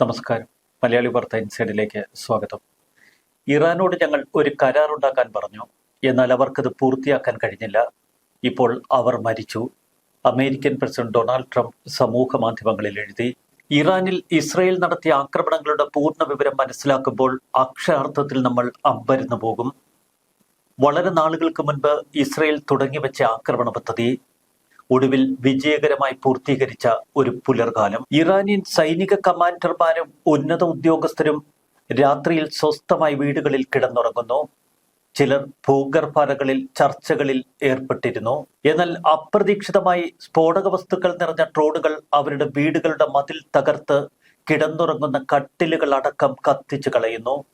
നമസ്കാരം. മലയാളി വാർത്ത ഇൻസൈഡിലേക്ക് സ്വാഗതം. ഇറാനോട് ഞങ്ങൾ ഒരു കരാറുണ്ടാക്കാൻ പറഞ്ഞു. എന്നാൽ അവർക്കത് പൂർത്തിയാക്കാൻ കഴിഞ്ഞില്ല. ഇപ്പോൾ അവർ മരിച്ചു. അമേരിക്കൻ പ്രസിഡന്റ് ഡൊണാൾഡ് ട്രംപ് സമൂഹ മാധ്യമങ്ങളിൽ എഴുതി ഇറാനിൽ ഇസ്രയേൽ നടത്തിയ ആക്രമണങ്ങളുടെ പൂർണ വിവരം മനസ്സിലാക്കുമ്പോൾ അക്ഷരാർത്ഥത്തിൽ നമ്മൾ അമ്പരന്നു പോകും വളരെ നാളുകൾക്ക് മുൻപ് ഇസ്രയേൽ തുടങ്ങിവെച്ച ആക്രമണ പദ്ധതി ഒടുവിൽ വിജയകരമായി പൂർത്തീകരിച്ച ഒരു പുലർകാലം. ഇറാനിയൻ സൈനിക കമാൻഡർമാരും ഉന്നത ഉദ്യോഗസ്ഥരും രാത്രിയിൽ സ്വസ്ഥമായി വീടുകളിൽ കിടന്നുറങ്ങുന്നു. ചിലർ ഭൂഗർഭരകളിൽ ചർച്ചകളിൽ ഏർപ്പെട്ടിരുന്നു. എന്നാൽ അപ്രതീക്ഷിതമായി സ്ഫോടക വസ്തുക്കൾ നിറഞ്ഞ ട്രോണുകൾ അവരുടെ വീടുകളുടെ മതിൽ തകർത്ത് കിടന്നുറങ്ങുന്ന കട്ടിലുകൾ അടക്കം കത്തിച്ചു കളയുന്നു.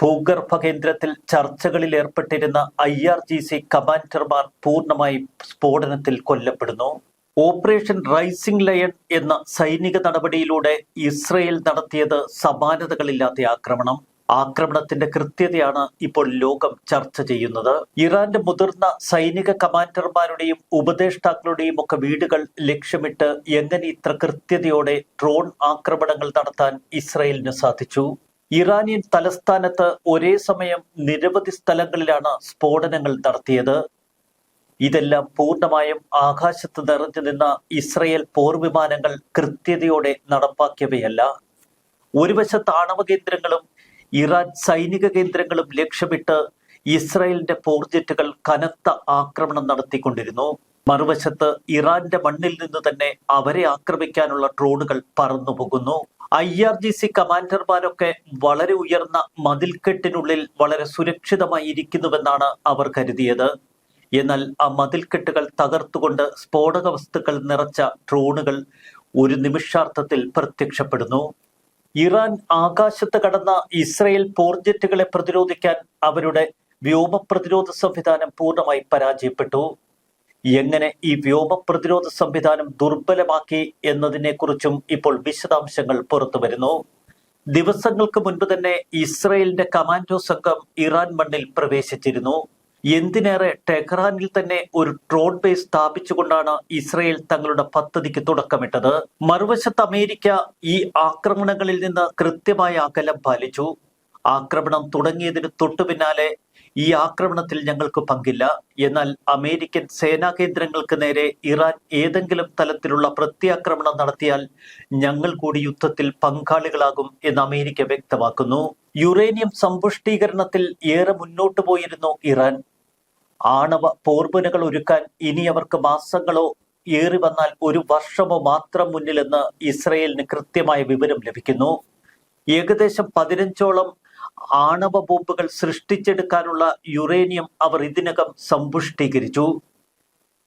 ഭൂഗർഭ കേന്ദ്രത്തിൽ ചർച്ചകളിൽ ഏർപ്പെട്ടിരുന്ന ഐ ആർ ജി സി കമാൻഡർമാർ പൂർണമായി സ്ഫോടനത്തിൽ കൊല്ലപ്പെടുന്നു. ഓപ്പറേഷൻ റൈസിംഗ് ലയൺ എന്ന സൈനിക നടപടിയിലൂടെ ഇസ്രയേൽ നടത്തിയത് സമാനതകളില്ലാത്ത ആക്രമണം. ആക്രമണത്തിന്റെ കൃത്യതയാണ് ഇപ്പോൾ ലോകം ചർച്ച ചെയ്യുന്നത്. ഇറാന്റെ മുതിർന്ന സൈനിക കമാൻഡർമാരുടെയും ഉപദേഷ്ടാക്കളുടെയും ഒക്കെ വീടുകൾ ലക്ഷ്യമിട്ട് എങ്ങനെ ഇത്ര കൃത്യതയോടെ ഡ്രോൺ ആക്രമണങ്ങൾ നടത്താൻ ഇസ്രയേലിന് സാധിച്ചു? ഇറാനിയൻ തലസ്ഥാനത്ത് ഒരേ സമയം നിരവധി സ്ഥലങ്ങളിലാണ് സ്ഫോടനങ്ങൾ നടത്തിയത്. ഇതെല്ലാം പൂർണമായും ആകാശത്ത് നിറഞ്ഞു നിന്ന ഇസ്രയേൽ പോർവിമാനങ്ങൾ കൃത്യതയോടെ നടപ്പാക്കിയവയല്ല. ഒരു വശത്ത് ആണവ കേന്ദ്രങ്ങളും ഇറാൻ സൈനിക കേന്ദ്രങ്ങളും ലക്ഷ്യമിട്ട് ഇസ്രായേലിന്റെ പോർജെറ്റുകൾ കനത്ത ആക്രമണം നടത്തിക്കൊണ്ടിരുന്നു. മറുവശത്ത് ഇറാന്റെ മണ്ണിൽ നിന്ന് തന്നെ അവരെ ആക്രമിക്കാനുള്ള ഡ്രോണുകൾ പറന്നു പോകുന്നു ഐ ആർ ജി സി കമാൻഡർമാരൊക്കെ വളരെ ഉയർന്ന മതിൽക്കെട്ടിനുള്ളിൽ വളരെ സുരക്ഷിതമായി ഇരിക്കുന്നുവെന്നാണ് അവർ കരുതിയത്. എന്നാൽ ആ മതിൽക്കെട്ടുകൾ തകർത്തുകൊണ്ട് സ്ഫോടക വസ്തുക്കൾ നിറച്ച ഡ്രോണുകൾ ഒരു നിമിഷാർത്ഥത്തിൽ പ്രത്യക്ഷപ്പെടുന്നു. ഇറാൻ ആകാശത്ത് കടന്ന ഇസ്രയേൽ പോർജറ്റുകളെ പ്രതിരോധിക്കാൻ അവരുടെ വ്യോമ പ്രതിരോധ സംവിധാനം പൂർണമായി പരാജയപ്പെട്ടു. എങ്ങനെ ഈ വ്യോമ പ്രതിരോധ സംവിധാനം ദുർബലമാക്കി എന്നതിനെക്കുറിച്ചും ഇപ്പോൾ വിശദാംശങ്ങൾ പുറത്തു വരുന്നു. ദിവസങ്ങൾക്ക് മുൻപ് തന്നെ ഇസ്രയേലിന്റെ കമാൻഡോ സംഘം ഇറാൻ മണ്ണിൽ പ്രവേശിച്ചിരുന്നു. എന്തിനേറെ ടെഹ്റാനിൽ തന്നെ ഒരു ഡ്രോൺ ബേസ് സ്ഥാപിച്ചുകൊണ്ടാണ് ഇസ്രയേൽ തങ്ങളുടെ പദ്ധതിക്ക് തുടക്കമിട്ടത്. മറുവശത്ത് അമേരിക്ക ഈ ആക്രമണങ്ങളിൽ നിന്ന് കൃത്യമായ അകലം പാലിച്ചു. ആക്രമണം തുടങ്ങിയതിന് തൊട്ടു പിന്നാലെ ഈ ആക്രമണത്തിൽ ഞങ്ങൾക്ക് പങ്കില്ല. എന്നാൽ അമേരിക്കൻ സേനാ കേന്ദ്രങ്ങൾക്ക് നേരെ ഇറാൻ ഏതെങ്കിലും തലത്തിലുള്ള പ്രത്യാക്രമണം നടത്തിയാൽ ഞങ്ങൾ കൂടി യുദ്ധത്തിൽ പങ്കാളികളാകും എന്ന് അമേരിക്ക വ്യക്തമാക്കുന്നു. യുറേനിയം സമ്പുഷ്ടീകരണത്തിൽ ഏറെ മുന്നോട്ടു പോയിരുന്നു ഇറാൻ. ആണവ പോർബനുകൾ ഒരുക്കാൻ ഇനി അവർക്ക് മാസങ്ങളോ ഏറി വന്നാൽ ഒരു വർഷമോ മാത്രം മുന്നിലെന്ന് ഇസ്രയേലിന് കൃത്യമായ വിവരം ലഭിക്കുന്നു. ഏകദേശം പതിനഞ്ചോളം ആണവ ബോംബുകൾ സൃഷ്ടിച്ചെടുക്കാനുള്ള യുറേനിയം അവർ ഇതിനകം സമ്പുഷ്ടീകരിച്ചു.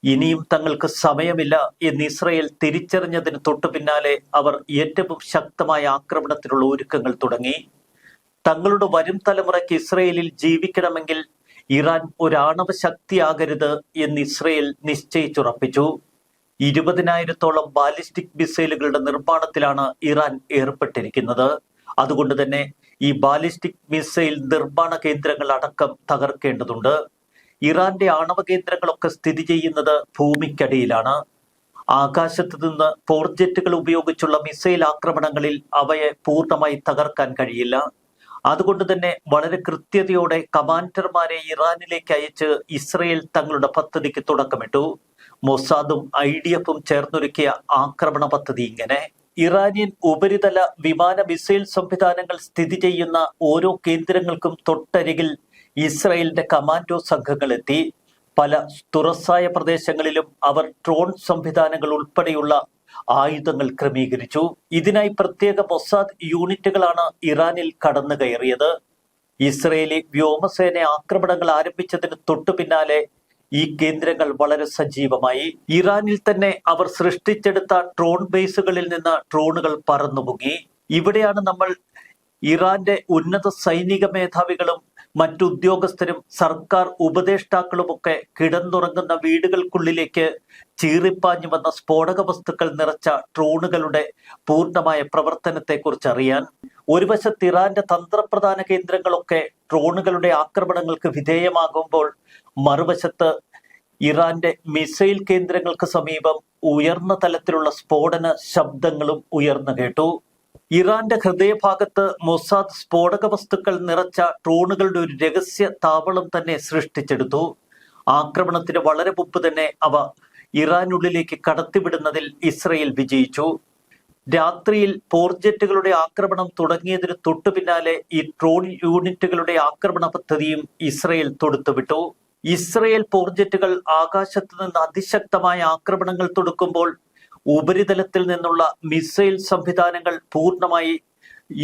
ഇനിയും തങ്ങൾക്ക് സമയമില്ല എന്ന് ഇസ്രയേൽ തിരിച്ചറിഞ്ഞതിന് തൊട്ടു പിന്നാലെ അവർ ഏറ്റവും ശക്തമായ ആക്രമണത്തിനുള്ള ഒരുക്കങ്ങൾ തുടങ്ങി. തങ്ങളുടെ വരും തലമുറയ്ക്ക് ഇസ്രയേലിൽ ജീവിക്കണമെങ്കിൽ ഇറാൻ ഒരാണവ ശക്തിയാകരുത് എന്ന് ഇസ്രയേൽ നിശ്ചയിച്ചുറപ്പിച്ചു. ഇരുപതിനായിരത്തോളം ബാലിസ്റ്റിക് മിസൈലുകളുടെ നിർമ്മാണത്തിലാണ് ഇറാൻ ഏർപ്പെട്ടിരിക്കുന്നത്. അതുകൊണ്ട് തന്നെ ഈ ബാലിസ്റ്റിക് മിസൈൽ നിർമ്മാണ കേന്ദ്രങ്ങൾ അടക്കം തകർക്കേണ്ടതുണ്ട്. ഇറാന്റെ ആണവ കേന്ദ്രങ്ങളൊക്കെ സ്ഥിതി ചെയ്യുന്നത് ഭൂമിക്കടിയിലാണ്. ആകാശത്ത് നിന്ന് പോർജെറ്റുകൾ ഉപയോഗിച്ചുള്ള മിസൈൽ ആക്രമണങ്ങളിൽ അവയെ പൂർണമായി തകർക്കാൻ കഴിയില്ല. അതുകൊണ്ട് തന്നെ വളരെ കൃത്യതയോടെ കമാൻഡർമാരെ ഇറാനിലേക്ക് അയച്ച് ഇസ്രയേൽ തങ്ങളുടെ പദ്ധതിക്ക് തുടക്കമിട്ടു. മൊസാദും ഐ ഡി എഫും ചേർന്നൊരുക്കിയ ആക്രമണ പദ്ധതി ഇങ്ങനെ. ഇറാനിയൻ ഉപരിതല വിമാന മിസൈൽ സംവിധാനങ്ങൾ സ്ഥിതി ചെയ്യുന്ന ഓരോ കേന്ദ്രങ്ങൾക്കും തൊട്ടരികിൽ ഇസ്രായേലിന്റെ കമാൻഡോ സംഘങ്ങൾ എത്തി. പല തുറസായ പ്രദേശങ്ങളിലും അവർ ഡ്രോൺ സംവിധാനങ്ങൾ ഉൾപ്പെടെയുള്ള ആയുധങ്ങൾ ക്രമീകരിച്ചു. ഇതിനായി പ്രത്യേക മൊസാദ് യൂണിറ്റുകളാണ് ഇറാനിൽ കടന്നു കയറിയത് ഇസ്രയേലി വ്യോമസേന ആക്രമണങ്ങൾ ആരംഭിച്ചതിന് തൊട്ടു പിന്നാലെ ഈ കേന്ദ്രങ്ങൾ വളരെ സജീവമായി. ഇറാനിൽ തന്നെ അവർ സൃഷ്ടിച്ചെടുത്ത ഡ്രോൺ ബേസുകളിൽ നിന്ന് ഡ്രോണുകൾ പറന്നുമുങ്ങി. ഇവിടെയാണ് നമ്മൾ ഇറാന്റെ ഉന്നത സൈനിക മേധാവികളും മറ്റുദ്യോഗസ്ഥരും സർക്കാർ ഉപദേഷ്ടാക്കളുമൊക്കെ കിടന്നുറങ്ങുന്ന വീടുകൾക്കുള്ളിലേക്ക് ചീറിപ്പാഞ്ഞു വന്ന സ്ഫോടക വസ്തുക്കൾ നിറച്ച ഡ്രോണുകളുടെ പൂർണമായ പ്രവർത്തനത്തെക്കുറിച്ച് അറിയാൻ. ഒരു വശത്ത് ഇറാന്റെ തന്ത്രപ്രധാന കേന്ദ്രങ്ങളൊക്കെ ഡ്രോണുകളുടെ ആക്രമണങ്ങൾക്ക് വിധേയമാകുമ്പോൾ മറുവശത്ത് ഇറാന്റെ മിസൈൽ കേന്ദ്രങ്ങൾക്ക് സമീപം ഉയർന്ന തലത്തിലുള്ള സ്ഫോടന ശബ്ദങ്ങളും ഉയർന്നു കേട്ടു. ഇറാന്റെ ഹൃദയഭാഗത്ത് മൊസാദ് സ്ഫോടക വസ്തുക്കൾ നിറച്ച ഡ്രോണുകളുടെ ഒരു രഹസ്യ താവളം തന്നെ സൃഷ്ടിച്ചെടുത്തു. ആക്രമണത്തിന് വളരെ മുമ്പ് തന്നെ അവ ഇറാനുള്ളിലേക്ക് കടത്തിവിടുന്നതിൽ ഇസ്രയേൽ വിജയിച്ചു. രാത്രിയിൽ പോർജറ്റുകളുടെ ആക്രമണം തുടങ്ങിയതിന് തൊട്ടു പിന്നാലെ ഈ ഡ്രോൺ യൂണിറ്റുകളുടെ ആക്രമണ പദ്ധതിയും ഇസ്രയേൽ തൊടുത്തുവിട്ടു. ഇസ്രയേൽ പോർജറ്റുകൾ ആകാശത്ത് നിന്ന് അതിശക്തമായ ആക്രമണങ്ങൾ തൊടുക്കുമ്പോൾ ഉപരിതലത്തിൽ നിന്നുള്ള മിസൈൽ സംവിധാനങ്ങൾ പൂർണമായി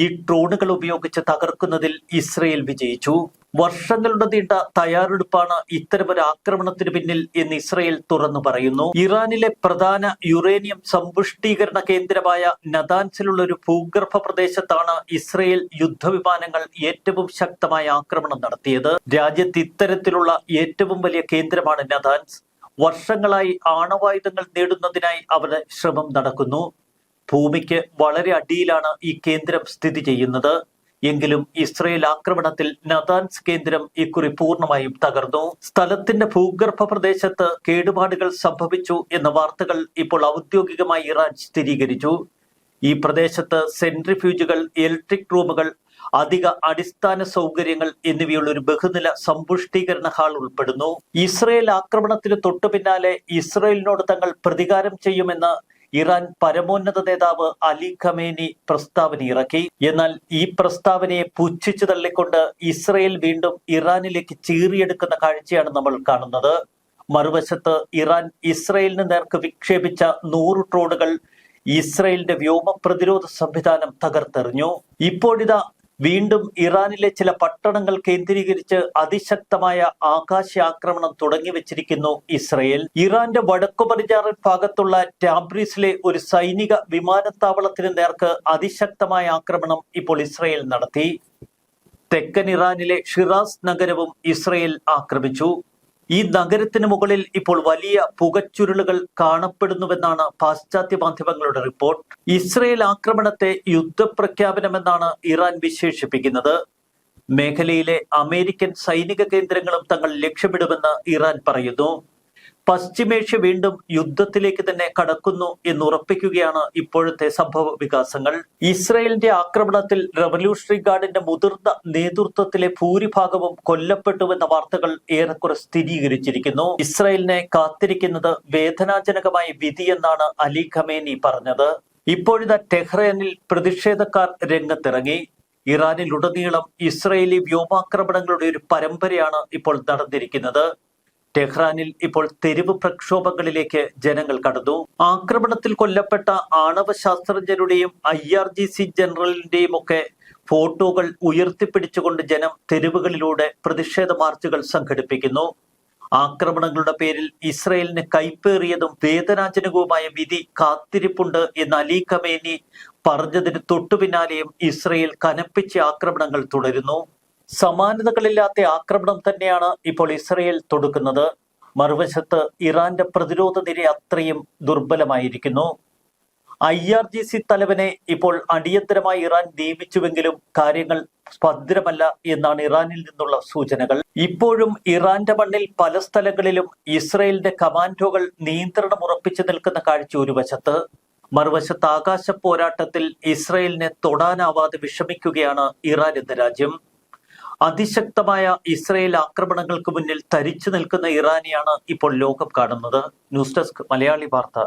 ഈ ഡ്രോണുകൾ ഉപയോഗിച്ച് തകർക്കുന്നതിൽ ഇസ്രയേൽ വിജയിച്ചു. വർഷങ്ങളുടെ നീണ്ട തയ്യാറെടുപ്പാണ് ഇത്തരമൊരു ആക്രമണത്തിന് പിന്നിൽ എന്ന് ഇസ്രയേൽ തുറന്നു പറയുന്നു. ഇറാനിലെ പ്രധാന യുറേനിയം സമ്പുഷ്ടീകരണ കേന്ദ്രമായ നദാൻസിലുള്ള ഒരു ഭൂഗർഭ പ്രദേശത്താണ് ഇസ്രയേൽ യുദ്ധവിമാനങ്ങൾ ഏറ്റവും ശക്തമായ ആക്രമണം നടത്തിയത്. രാജ്യത്ത് ഇത്തരത്തിലുള്ള ഏറ്റവും വലിയ കേന്ദ്രമാണ് നദാൻസ്. വർഷങ്ങളായി ആണവായുധങ്ങൾ നേടുന്നതിനായി അവരുടെ ശ്രമം നടക്കുന്നു. ഭൂമിക്ക് വളരെ അടിയിലാണ് ഈ കേന്ദ്രം സ്ഥിതി ചെയ്യുന്നത്. എങ്കിലും ഇസ്രയേൽ ആക്രമണത്തിൽ നദാൻസ് കേന്ദ്രം ഇക്കുറി പൂർണമായും തകർന്നു. സ്ഥലത്തിന്റെ ഭൂഗർഭ പ്രദേശത്ത് കേടുപാടുകൾ സംഭവിച്ചു എന്ന വാർത്തകൾ ഇപ്പോൾ ഔദ്യോഗികമായി ഇറാൻ സ്ഥിരീകരിച്ചു. ഈ പ്രദേശത്ത് സെൻട്രിഫ്യൂജുകൾ ഇലക്ട്രിക് റൂമുകൾ അധിക അടിസ്ഥാന സൗകര്യങ്ങൾ എന്നിവയുള്ള ഒരു ബഹുനില സമ്പുഷ്ടീകരണ ഹാൾ ഉൾപ്പെടുന്നു. ഇസ്രയേൽ ആക്രമണത്തിന് തൊട്ടു പിന്നാലെ ഇസ്രയേലിനോട് തങ്ങൾ പ്രതികാരം ചെയ്യുമെന്ന് ഇറാൻ പരമോന്നത നേതാവ് അലി ഖമേനി പ്രസ്താവന ഇറക്കി. എന്നാൽ ഈ പ്രസ്താവനയെ പുച്ഛിച്ചു തള്ളിക്കൊണ്ട് ഇസ്രയേൽ വീണ്ടും ഇറാനിലേക്ക് ചീറിയെടുക്കുന്ന കാഴ്ചയാണ് നമ്മൾ കാണുന്നത്. മറുവശത്ത് ഇറാൻ ഇസ്രയേലിന് നേർക്ക് വിക്ഷേപിച്ച നൂറ് ഡ്രോണുകൾ ഇസ്രയേലിന്റെ വ്യോമ പ്രതിരോധ സംവിധാനം തകർത്തെറിഞ്ഞു. ഇപ്പോഴിതാ വീണ്ടും ഇറാനിലെ ചില പട്ടണങ്ങൾ കേന്ദ്രീകരിച്ച് അതിശക്തമായ ആകാശാക്രമണം തുടങ്ങി വെച്ചിരിക്കുന്നു ഇസ്രയേൽ. ഇറാന്റെ വടക്കു പടിഞ്ഞാറൻ ഭാഗത്തുള്ള ടാബ്രീസിലെ ഒരു സൈനിക വിമാനത്താവളത്തിന് നേർക്ക് അതിശക്തമായ ആക്രമണം ഇപ്പോൾ ഇസ്രയേൽ നടത്തി. തെക്കൻ ഇറാനിലെ ഷിറാസ് നഗരവും ഇസ്രയേൽ ആക്രമിച്ചു. ഈ നഗരത്തിന് മുകളിൽ ഇപ്പോൾ വലിയ പുകച്ചുരുളുകൾ കാണപ്പെടുന്നുവെന്നാണ് പാശ്ചാത്യ മാധ്യമങ്ങളുടെ റിപ്പോർട്ട്. ഇസ്രയേൽ ആക്രമണത്തെ യുദ്ധപ്രഖ്യാപനമെന്നാണ് ഇറാൻ വിശേഷിപ്പിക്കുന്നത്. മേഖലയിലെ അമേരിക്കൻ സൈനിക കേന്ദ്രങ്ങളും തങ്ങൾ ലക്ഷ്യമിടുമെന്ന് ഇറാൻ പറയുന്നു. പശ്ചിമേഷ്യ വീണ്ടും യുദ്ധത്തിലേക്ക് തന്നെ കടക്കുന്നു എന്ന് ഉറപ്പിക്കുകയാണ് ഇപ്പോഴത്തെ സംഭവ വികാസങ്ങൾ. ഇസ്രയേലിന്റെ ആക്രമണത്തിൽ റവല്യൂഷണറി ഗാർഡിന്റെ മുതിർന്ന നേതൃത്വത്തിലെ ഭൂരിഭാഗവും കൊല്ലപ്പെട്ടുവെന്ന വാർത്തകൾ ഏറെക്കുറെ സ്ഥിരീകരിച്ചിരിക്കുന്നു. ഇസ്രയേലിനെ കാത്തിരിക്കുന്നത് വേദനാജനകമായ വിധിയെന്നാണ് അലി ഖമേനി പറഞ്ഞത്. ഇപ്പോഴിതാ ടെഹ്റാനിൽ പ്രതിഷേധക്കാർ രംഗത്തിറങ്ങി. ഇറാനിലുടനീളം ഇസ്രയേലി വ്യോമാക്രമണങ്ങളുടെ ഒരു പരമ്പരയാണ് ഇപ്പോൾ നടന്നിരിക്കുന്നത്. ടെഹ്റാനിൽ ഇപ്പോൾ തെരുവ് പ്രക്ഷോഭങ്ങളിലേക്ക് ജനങ്ങൾ കടന്നു. ആക്രമണത്തിൽ കൊല്ലപ്പെട്ട ആണവ ശാസ്ത്രജ്ഞരുടെയും ഐ ആർ ജി സി ജനറലിന്റെയും ഒക്കെ ഫോട്ടോകൾ ഉയർത്തിപ്പിടിച്ചുകൊണ്ട് ജനം തെരുവുകളിലൂടെ പ്രതിഷേധ മാർച്ചുകൾ സംഘടിപ്പിക്കുന്നു. ആക്രമണങ്ങളുടെ പേരിൽ ഇസ്രയേലിന് കൈപ്പേറിയതും വേദനാജനകവുമായ വിധി കാത്തിരിപ്പുണ്ട് എന്ന് അലി കമേനി പറഞ്ഞതിന് തൊട്ടുപിന്നാലെയും ഇസ്രയേൽ കനപ്പിച്ച ആക്രമണങ്ങൾ തുടരുന്നു. സമാനതകളില്ലാത്ത ആക്രമണം തന്നെയാണ് ഇപ്പോൾ ഇസ്രയേൽ തൊടുക്കുന്നത്. മറുവശത്ത് ഇറാന്റെ പ്രതിരോധ നിര അത്രയും ദുർബലമായിരിക്കുന്നു. ഐ ആർ ജി സി തലവനെ ഇപ്പോൾ അടിയന്തരമായി ഇറാൻ നിയമിച്ചുവെങ്കിലും കാര്യങ്ങൾ ഭദ്രമല്ല എന്നാണ് ഇറാനിൽ നിന്നുള്ള സൂചനകൾ. ഇപ്പോഴും ഇറാന്റെ മണ്ണിൽ പല സ്ഥലങ്ങളിലും ഇസ്രയേലിന്റെ കമാൻഡോകൾ നിയന്ത്രണം ഉറപ്പിച്ചു നിൽക്കുന്ന കാഴ്ച ഒരു വശത്ത്. മറുവശത്ത് ആകാശ പോരാട്ടത്തിൽ ഇസ്രയേലിനെ തൊടാനാവാതെ വിഷമിക്കുകയാണ് ഇറാൻ എന്ന രാജ്യം. അതിശക്തമായ ഇസ്രയേൽ ആക്രമണങ്ങൾക്ക് മുന്നിൽ തരിച്ചു നിൽക്കുന്ന ഇറാനിയാണ് ഇപ്പോൾ ലോകം കാണുന്നത്. ന്യൂസ് ഡെസ്ക് മലയാളി വാർത്ത